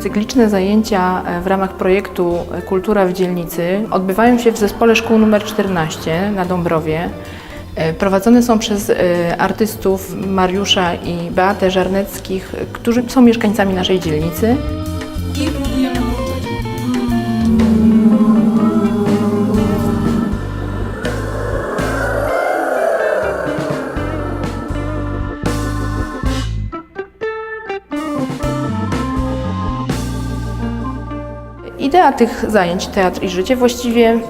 Cykliczne zajęcia e, w ramach projektu Kultura w dzielnicy odbywają się w zespole szkół nr 14 na Dąbrowie. E, Prowadzone są przez e, artystów Mariusza i Beatę Żarneckich, którzy są mieszkańcami naszej dzielnicy. Idea tych zajęć Teatr i Życie właściwie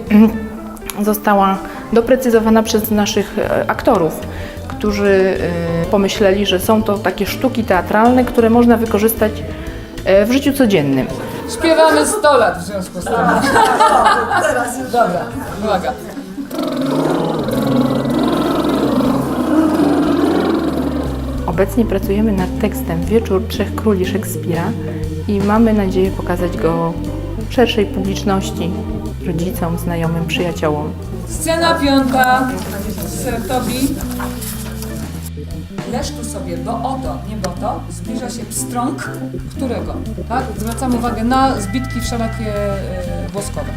została doprecyzowana przez naszych e, aktorów, którzy e, pomyśleli, że są to takie sztuki teatralne, które można wykorzystać e, w życiu codziennym. Śpiewamy 100 lat w związku z tym. Dobra, uwaga. Obecnie pracujemy nad tekstem Wieczór Trzech Króli Szekspira i mamy nadzieję pokazać go szerszej publiczności, rodzicom, znajomym, przyjaciołom. Scena piąta. Sertowi. Leż tu sobie, bo oto, nie bo to, zbliża się pstrąg, którego? Tak? Zwracam uwagę na zbitki wszelakie e, włoskowe.